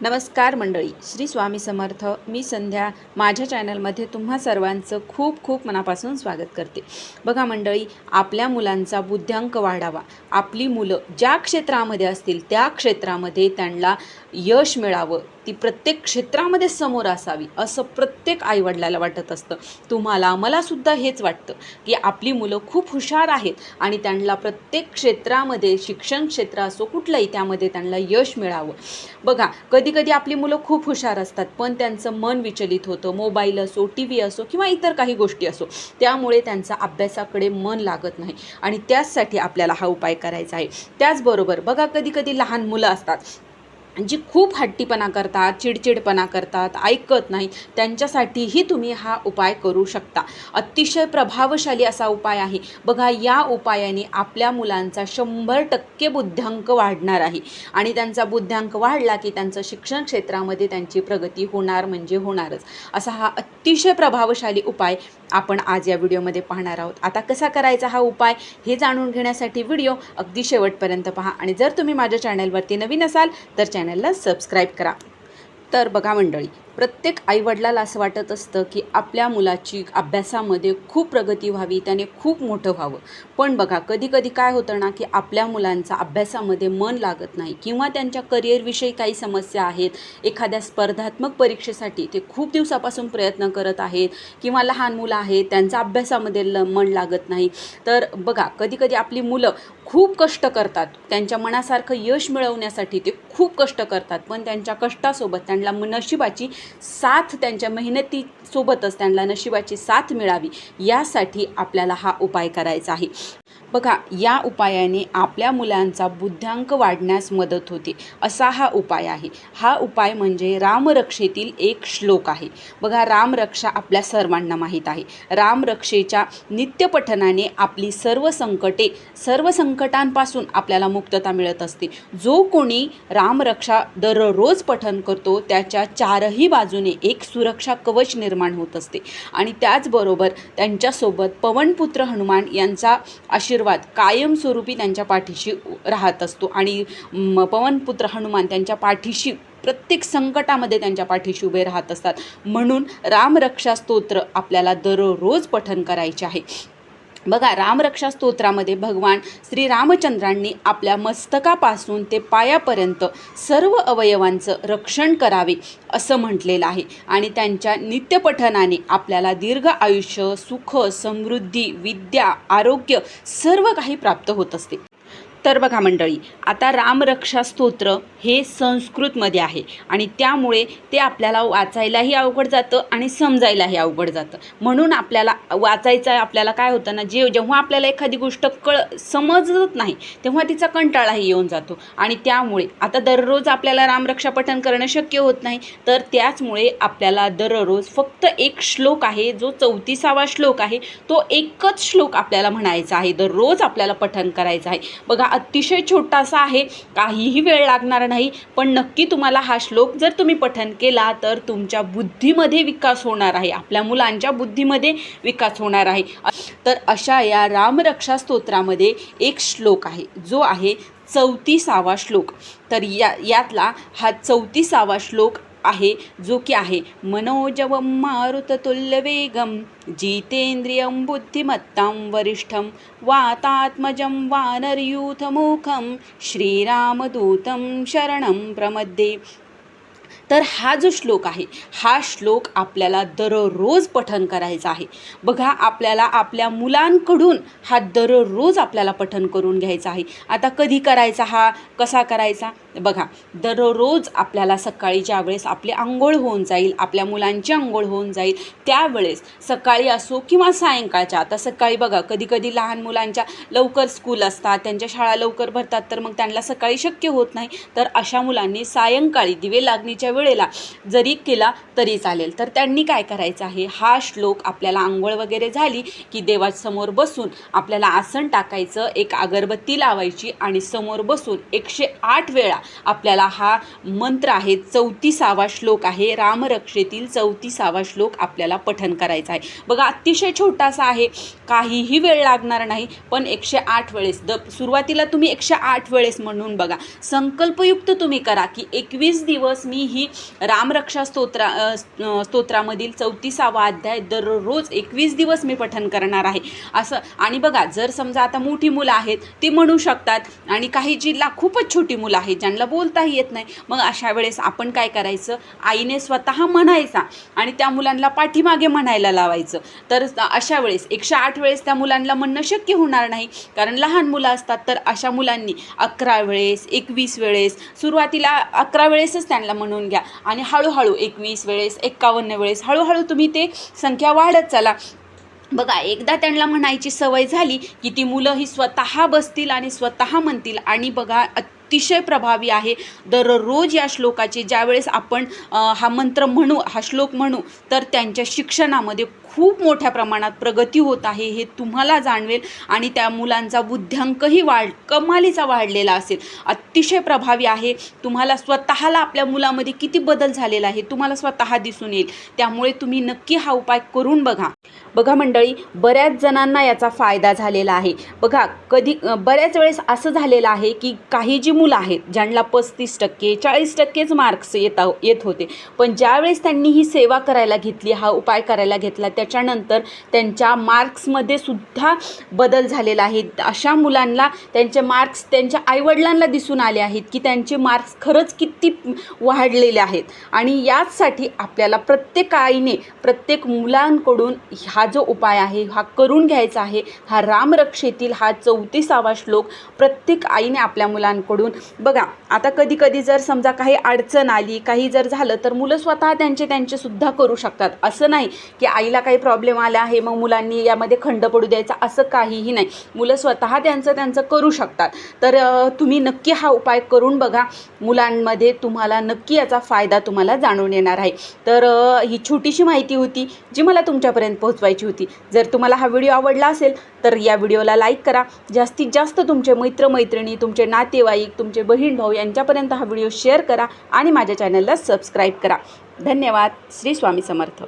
नमस्कार मंडळी श्री स्वामी समर्थ. मी संध्या. माझ्या चॅनलमध्ये तुम्हा सर्वांचं खूप खूप मनापासून स्वागत करते. बघा मंडळी आपल्या मुलांचा बुद्ध्यांक वाढावा. आपली मुलं ज्या क्षेत्रामध्ये असतील त्या क्षेत्रामध्ये त्यांना यश मिळावं. ती प्रत्येक क्षेत्रामध्ये समोर असावी असं प्रत्येक आईवडिलाला वाटत असतं. तुम्हाला मलासुद्धा हेच वाटतं की आपली मुलं खूप हुशार आहेत आणि त्यांना प्रत्येक क्षेत्रामध्ये शिक्षण क्षेत्र असो कुठलंही त्यामध्ये त्यांना यश मिळावं. बघा कधीकधी आपली मुलं खूप हुशार असतात पण त्यांचं मन विचलित होतं. मोबाईल असो टी व्ही असो किंवा इतर काही गोष्टी असो त्यामुळे त्यांचा अभ्यासाकडे मन लागत नाही. आणि त्याचसाठी आपल्याला हा उपाय करायचा आहे. त्याचबरोबर बघा कधी कधी लहान मुलं असतात जी खूप हट्टीपणा करतात चिडचिडपणा करतात ऐकत नाही त्यांच्यासाठीही तुम्ही हा उपाय करू शकता. अतिशय प्रभावशाली असा उपाय आहे. बघा या उपायाने आपल्या मुलांचा शंभर टक्के बुद्ध्यांक वाढणार आहे. आणि त्यांचा बुद्ध्यांक वाढला की त्यांचं शिक्षण क्षेत्रामध्ये त्यांची प्रगती होणार म्हणजे होणारच. असा हा अतिशय प्रभावशाली उपाय आपण आज या व्हिडिओमध्ये पाहणार आहोत. आता कसा करायचा हा उपाय हे जाणून घेण्यासाठी व्हिडिओ अगदी शेवटपर्यंत पहा. आणि जर तुम्ही माझ्या चॅनलवरती नवीन असाल तर चॅनलला सबस्क्राईब करा. तर बघा मंडळी प्रत्येक आईवडिलाला असं वाटत असतं की आपल्या मुलाची अभ्यासामध्ये खूप प्रगती व्हावी त्याने खूप मोठं व्हावं. पण बघा कधी कधी काय होतं ना की आपल्या मुलांचा अभ्यासामध्ये मन लागत नाही किंवा त्यांच्या करिअरविषयी काही समस्या आहेत एखाद्या स्पर्धात्मक परीक्षेसाठी ते खूप दिवसापासून प्रयत्न करत आहेत किंवा लहान मुलं आहेत त्यांचा अभ्यासामध्ये ल मन लागत नाही. तर बघा कधी कधी आपली मुलं खूप कष्ट करतात. त्यांच्या मनासारखं यश मिळवण्यासाठी ते खूप कष्ट करतात. पण त्यांच्या कष्टासोबत त्यांना नशिबाची साथ त्यांच्या मेहनतीसोबतच त्यांना नशिबाची साथ मिळावी यासाठी आपल्याला हा उपाय करायचा आहे. बघा या उपायाने आपल्या मुलांचा बुद्ध्यांक वाढण्यास मदत होते. असा हा उपाय आहे. हा उपाय म्हणजे रामरक्षेतील एक श्लोक आहे. बघा रामरक्षा आपल्या सर्वांना माहीत आहे. रामरक्षेच्या नित्यपठनाने आपली सर्व संकटे सर्व संकटांपासून आपल्याला मुक्तता मिळत असते. जो कोणी रामरक्षा दररोज पठन करतो त्याच्या चारही बाजूने एक सुरक्षा कवच निर्माण होत असते. आणि त्याचबरोबर त्यांच्यासोबत पवनपुत्र हनुमान यांचा आशीर्वाद कायमस्वरूपी त्यांच्या पाठीशी राहत असतो. आणि पवनपुत्र हनुमान त्यांच्या पाठीशी प्रत्येक संकटामध्ये त्यांच्या पाठीशी उभे राहत असतात. म्हणून रामरक्षा स्तोत्र आपल्याला दररोज पठन करायचे आहे. बघा रामरक्षा स्तोत्रामध्ये भगवान श्रीरामचंद्रांनी आपल्या मस्तकापासून ते पायापर्यंत सर्व अवयवांचं रक्षण करावे असं म्हटलेलं आहे. आणि त्यांच्या नित्यपठनाने आपल्याला दीर्घ आयुष्य सुख समृद्धी विद्या आरोग्य सर्व काही प्राप्त होत असते. तर बघा मंडळी आता रामरक्षा स्तोत्र हे संस्कृतमध्ये आहे आणि त्यामुळे ते आपल्याला वाचायलाही अवघड जातं आणि समजायलाही अवघड जातं. म्हणून आपल्याला वाचायचं आपल्याला काय होतं ना जे जेव्हा आपल्याला एखादी गोष्ट कळ समजत नाही तेव्हा तिचा कंटाळाही येऊन जातो. आणि त्यामुळे आता दररोज आपल्याला रामरक्षा पठण करणं शक्य होत नाही तर त्याचमुळे आपल्याला दररोज फक्त एक श्लोक आहे जो चौतीसावा श्लोक आहे तो एकच श्लोक आपल्याला म्हणायचा आहे. दररोज आपल्याला पठण करायचं आहे. बघा अतिशय छोटासा आहे. काहीही वेळ लागणार नाही. पण नक्की तुम्हाला हा श्लोक जर तुम्ही पठन केला तर तुमच्या बुद्धीमध्ये विकास होणार आहे. आपल्या मुलांच्या बुद्धीमध्ये विकास होणार आहे. तर अशा या रामरक्षा स्तोत्रामध्ये एक श्लोक आहे. जो आहे चौतीसावा श्लोक. तर या यातला हा चौतीसावा श्लोक आहे जो की आहे. मनोजवं मारुततुल्यवेगं जितेंद्रियं बुद्धिमत्तां वरिष्ठं वातात्मजं वानरयूथमुखं श्रीरामदूतं शरणं प्रमद्ये तर हा जो श्लोक आहे हा श्लोक आपल्याला दररोज पठन करायचा आहे. बघा आपल्याला आपल्या मुलांकडून हा दररोज आपल्याला पठन करून घ्यायचा आहे. आता कधी करायचा हा? कसा करायचा? बघा दररोज आपल्याला सकाळीच्या वेळेस आपली आंघोळ होऊन जाईल आपल्या मुलांची आंघोळ होऊन जाईल त्यावेळेस सकाळी असो किंवा सायंकाळच्या आता सकाळी बघा कधी कधी लहान मुलांच्या लवकर स्कूल असतात त्यांच्या शाळा लवकर भरतात तर मग त्यांना सकाळी शक्य होत नाही. तर अशा मुलांनी सायंकाळी दिवे लागणीच्या वेळेला जरी केला तरी चालेल. तर त्यांनी काय करायचं आहे? हा श्लोक आपल्याला आंघोळ वगैरे झाली की देवासमोर बसून आपल्याला आसन टाकायचं एक अगरबत्ती लावायची आणि समोर बसून एकशे आठ वेळा आपल्याला हा मंत्र आहे चौतीसावा श्लोक आहे. रामरक्षेतील चौतीसावा श्लोक आपल्याला पठन करायचा आहे. बघा अतिशय छोटासा आहे. काहीही वेळ लागणार नाही पण एकशे आठ वेळेस द सुरुवातीला तुम्ही एकशे आठ वेळेस म्हणून बघा. संकल्पयुक्त तुम्ही करा की एकवीस दिवस मी ही रामरक्षा स्तोत्रा स्तोत्रामधील चौतीसावा अध्याय दररोज एकवीस दिवस मी पठन करणार आहे. असं आणि बघा जर समजा आता मोठी मुलं आहेत ती म्हणू शकतात. आणि काही जी ला खूपच छोटी मुलं आहेत ज्यांना बोलताही येत नाही. मग अशा वेळेस आपण काय करायचं? आईने स्वतः म्हणायचा आणि त्या मुलांना पाठीमागे म्हणायला लावायचं. तर अशा वेळेस एकशे आठ वेळेस त्या मुलांना म्हणणं शक्य होणार नाही. कारण लहान मुलं असतात तर अशा मुलांनी अकरा वेळेस एकवीस वेळेस सुरुवातीला अकरा वेळेसच त्यांना म्हणून घ्या. आणि हळूहळू एकवीस वेळेस एक्कावन्न वेळेस हळूहळू तुम्ही ते संख्या वाढत चला. बघा एकदा त्यांना म्हणायची सवय झाली की ती मुलं ही स्वतः बसतील आणि स्वतः म्हणतील. आणि बघा अतिशय प्रभावी आहे. दररोज या श्लोकाचे ज्यावेळेस आपण हा मंत्र म्हणू हा श्लोक म्हणू तर त्यांच्या शिक्षणामध्ये खूप मोठ्या प्रमाणात प्रगती होत आहे हे तुम्हाला जाणवेल. आणि त्या मुलांचा बुद्ध्यांकही वाढ कमालीचा वाढलेला असेल. अतिशय प्रभावी आहे. तुम्हाला स्वतःला आपल्या मुलामध्ये किती बदल झालेला आहे तुम्हाला स्वतः दिसून येईल. त्यामुळे तुम्ही नक्की हा उपाय करून बघा. बघा मंडळी बऱ्याच जणांना याचा फायदा झालेला आहे. बघा कधी बऱ्याच वेळेस असं झालेलं आहे की काही जी मुलं आहेत ज्यांना पस्तीस टक्के चाळीस टक्केच मार्क्स येता येत होते. पण ज्यावेळेस त्यांनी ही सेवा करायला घेतली हा उपाय करायला घेतला त्याच्यानंतर त्यांच्या मार्क्समध्ये सुद्धा बदल झालेला आहे. अशा मुलांना त्यांचे मार्क्स त्यांच्या आईवडिलांना दिसून आले आहेत की त्यांचे मार्क्स खरंच किती वाढलेले आहेत. आणि याचसाठी आपल्याला प्रत्येक आईने प्रत्येक मुलांकडून हा जो उपाय आहे हा करून घ्यायचा आहे हा रामरक्षेतील हा चौतीसावा श्लोक प्रत्येक आईने आपल्या मुलांकडून. बघा आता कधी कधी जर समजा काही अडचण आली काही जर झालं तर मुलं स्वतः त्यांचे त्यांचे सुद्धा करू शकतात. असं नाही की आईला काही प्रॉब्लेम आला आहे मग मुलांनी यामध्ये खंड पडू द्यायचा असं काहीही नाही. मुलं स्वतः त्यांचं त्यांचं करू शकतात. तर तुम्ही नक्की हा उपाय करून बघा. मुलांमध्ये तुम्हाला नक्की याचा फायदा तुम्हाला जाणून येणार आहे. तर ही छोटीशी माहिती होती जी मला तुमच्यापर्यंत पोहोचवायची होती. जर तुम्हाला हा व्हिडिओ आवडला असेल तर या व्हिडिओला लाईक करा. जास्तीत जास्त तुमचे मित्रमैत्रिणी तुमचे नातेवाईक तुमचे बहीण भाऊ यांच्यापर्यंत हा व्हिडिओ शेअर करा आणि माझ्या चॅनलला सबस्क्राईब करा. धन्यवाद. श्री स्वामी समर्थ.